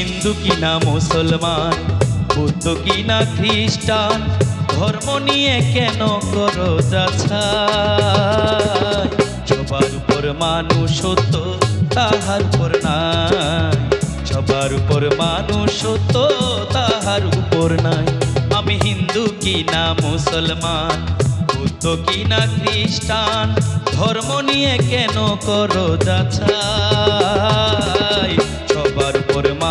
হিন্দু কি কিনা মুসলমান, বুদ্ধ কিনা খ্রিস্টান, ধর্ম নিয়ে কেন করো যাছাই সবার উপর মানুষ সত্য তাহার উপর নাই। সবার উপর মানুষ সত্য তাহার উপর নাই। আমি হিন্দু কি কিনা মুসলমান, বুদ্ধ কিনা খ্রিস্টান, ধর্ম নিয়ে কেন করো যাছাই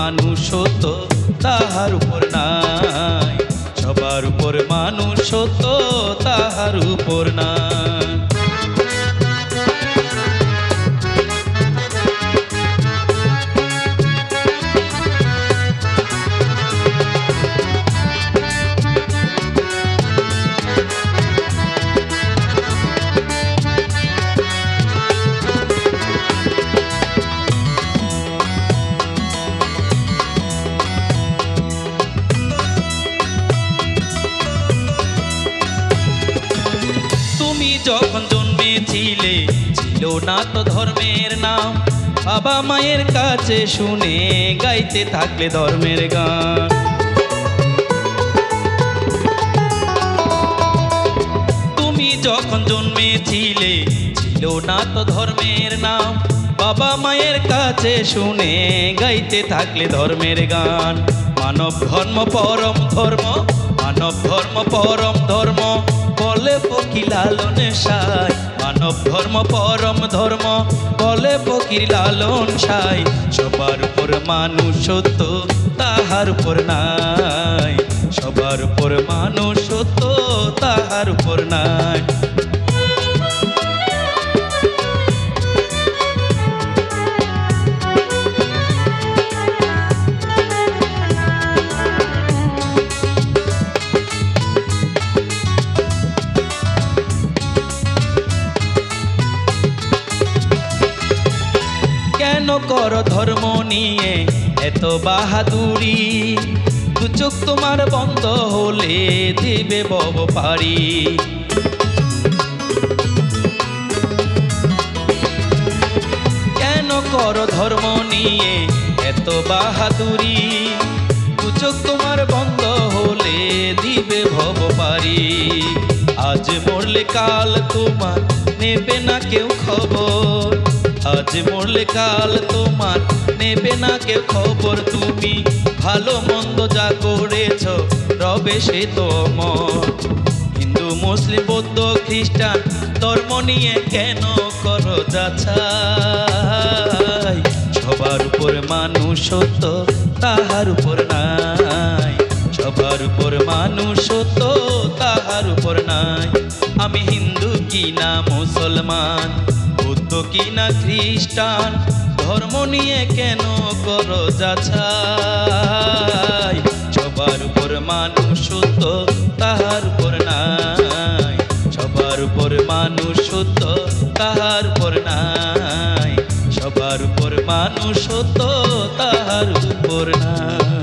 মানুষ তো তাহার উপর নাই। সবার উপর মানুষ তো তাহার উপর নাই। যখন জন্মেছিলে, ছিল না তো ধর্মের নাম। বাবা মায়ের কাছে শুনে গাইতে থাকলে ধর্মের গান। তুমি যখন জন্মেছিলে, ছিল না তো ধর্মের নাম। বাবা মায়ের কাছে শুনে গাইতে থাকলে ধর্মের গান। মানব ধর্ম পরম ধর্ম, মানব ধর্ম পরম ধর্ম। বলে ফকির লালন সাই। মানব ধর্ম, পরম ধর্ম, বলে ফকির লালন সাই। সবার উপর মানুষ সত্য তাহার উপর নাই। সবার উপর মানুষ সত্য তাহার উপর নাই। কেন কর ধর্ম নিয়ে, এত বাহাদুরি। দু চোখ তোমার বন্ধ হলে দিবে বব পারি। কেন কর ধর্ম নিয়ে এত বাহাদুরি? দু চোখ তোমার বন্ধ হলে দিবে ভব পারি। আজ মরলে কাল তোমার নেবে না কেউ খবর। আজ মরলে কাল তোমার নেবে না কেউ খবর তুমি? ভালো মন্দ যা করেছ, রবে সে তো হিন্দু, মুসলিম, বৌদ্ধ, খ্রিস্টান, ধর্ম নিয়ে কেন করো যাছাই সবার উপর মানুষ সত্য তাহার উপর নাই। সবার উপর মানুষ সত্য তাহার উপর নাই। আমি হিন্দু কিনা মুসলমান? কিনা খ্রিস্টান? ধর্ম নিয়ে কেন করো যাছাই সবার উপর মানুষ সত্য, তাহার উপর নাই। সবার উপর মানুষ সত্য, তাহার উপর নাই। সবার উপর মানুষ সত্য, তাহার উপর নাই।